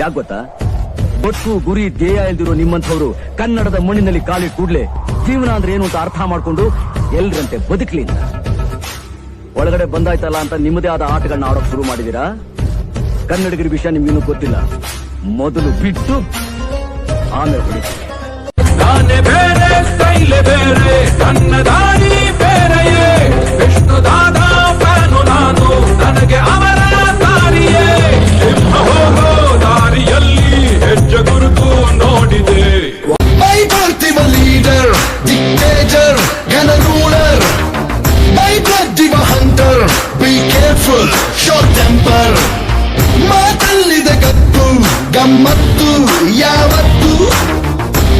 ಯಾಕೆ ಗೊತ್ತಾ? ಬಟ್ಟು ಗುರಿ, ಧ್ಯೇಯ ಇಲ್ದಿರೋ ನಿಮ್ಮಂಥವ್ರು ಕನ್ನಡದ ಮಣ್ಣಿನಲ್ಲಿ ಕಾಲಿ ಕೂಡ್ಲೆ ಜೀವನ ಅಂದ್ರೆ ಏನು ಅಂತ ಅರ್ಥ ಮಾಡ್ಕೊಂಡು ಎಲ್ರಂತೆ ಬದುಕ್ಲಿ. ಒಳಗಡೆ ಬಂದಾಯ್ತಲ್ಲ ಅಂತ ನಿಮ್ಮದೇ ಆದ ಆಟಗಳನ್ನ ಆಡೋಕ್ ಶುರು ಮಾಡಿದೀರಾ ಕನ್ನಡಿಗರ ವಿಷಯ ನಿಮ್ಗಿನ್ನೂ ಗೊತ್ತಿಲ್ಲ. ಮೊದಲು ಬಿಟ್ಟು ಆಮೇಲೆ ಮಾತಲ್ಲಿದೆ ಗತ್ತು ಗಮ್ಮತ್ತು ಯಾವತ್ತು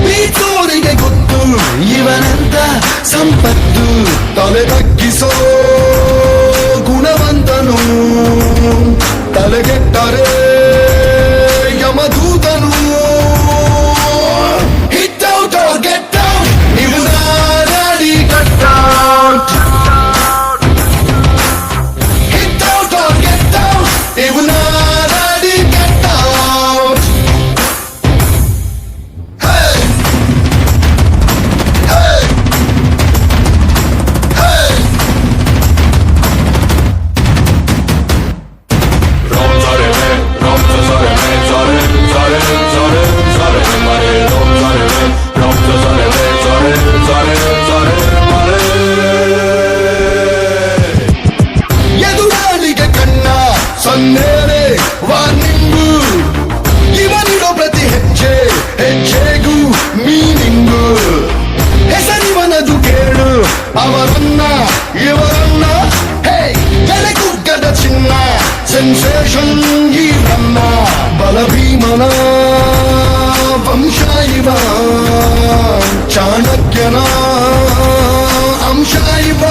ಬೀಚೋರಿಗೆ ಗೊತ್ತು ಇವನಂತ ಸಂಪತ್ತು ತಲೆ ತಗ್ಗಿಸೋ ಗುಣವಂತನು ತಲೆಗೆಟ್ಟರೆ ಸನ್ನೇರೆ ವಾರ್ನಿಂಗು ಇವನಿರೋ ಪ್ರತಿ ಹೆಜ್ಜೆ ಹೆಜ್ಜೆಗೂ ಮೀನಿಂಗು ಹೆಸರಿವನದು ಕೇಳು ಅವರನ್ನ ಇವರನ್ನ ಹೇ ಎಲೆಗುಗ್ಗದ ಚಿನ್ನ ಸೆನ್ಸೇಷನ್ ಈ ನನ್ನ ಬಲ ಭೀಮನ ವಂಶ ಇವ ಚಾಣಕ್ಯನ ಅಂಶ ಇವ